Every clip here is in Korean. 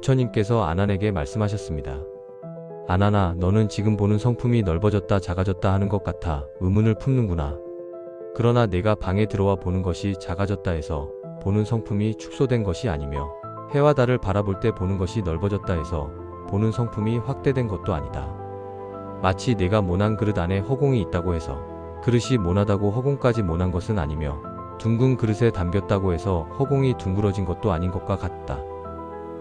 부처님께서 아난에게 말씀하셨습니다. 아난아, 너는 지금 보는 성품이 넓어졌다 작아졌다 하는 것 같아 의문을 품는구나. 그러나 내가 방에 들어와 보는 것이 작아졌다 해서 보는 성품이 축소된 것이 아니며 해와 달을 바라볼 때 보는 것이 넓어졌다 해서 보는 성품이 확대된 것도 아니다. 마치 내가 모난 그릇 안에 허공이 있다고 해서 그릇이 모나다고 허공까지 모난 것은 아니며 둥근 그릇에 담겼다고 해서 허공이 둥그러진 것도 아닌 것과 같다.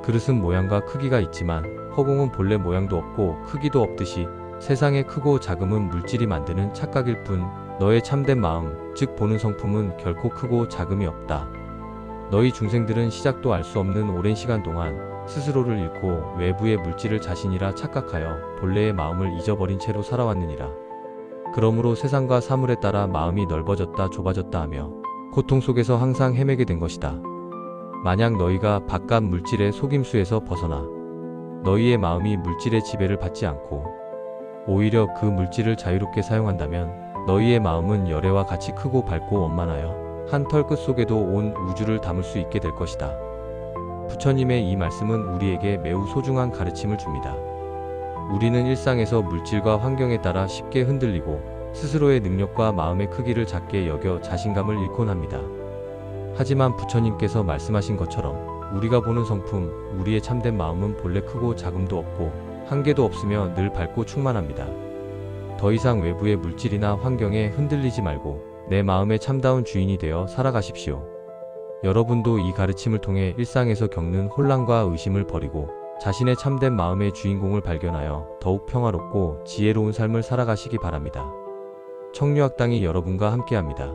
그릇은 모양과 크기가 있지만 허공은 본래 모양도 없고 크기도 없듯이 세상의 크고 작음은 물질이 만드는 착각일 뿐 너의 참된 마음, 즉 보는 성품은 결코 크고 작음이 없다. 너희 중생들은 시작도 알 수 없는 오랜 시간 동안 스스로를 잃고 외부의 물질을 자신이라 착각하여 본래의 마음을 잊어버린 채로 살아왔느니라. 그러므로 세상과 사물에 따라 마음이 넓어졌다 좁아졌다 하며 고통 속에서 항상 헤매게 된 것이다. 만약 너희가 바깥 물질의 속임수에서 벗어나 너희의 마음이 물질의 지배를 받지 않고 오히려 그 물질을 자유롭게 사용한다면 너희의 마음은 열애와 같이 크고 밝고 원만하여 한 털 끝 속에도 온 우주를 담을 수 있게 될 것이다. 부처님의 이 말씀은 우리에게 매우 소중한 가르침을 줍니다. 우리는 일상에서 물질과 환경에 따라 쉽게 흔들리고 스스로의 능력과 마음의 크기를 작게 여겨 자신감을 잃곤 합니다. 하지만 부처님께서 말씀하신 것처럼 우리가 보는 성품, 우리의 참된 마음은 본래 크고 작음도 없고 한계도 없으며 늘 밝고 충만합니다. 더 이상 외부의 물질이나 환경에 흔들리지 말고 내 마음의 참다운 주인이 되어 살아가십시오. 여러분도 이 가르침을 통해 일상에서 겪는 혼란과 의심을 버리고 자신의 참된 마음의 주인공을 발견하여 더욱 평화롭고 지혜로운 삶을 살아가시기 바랍니다. 청류학당이 여러분과 함께합니다.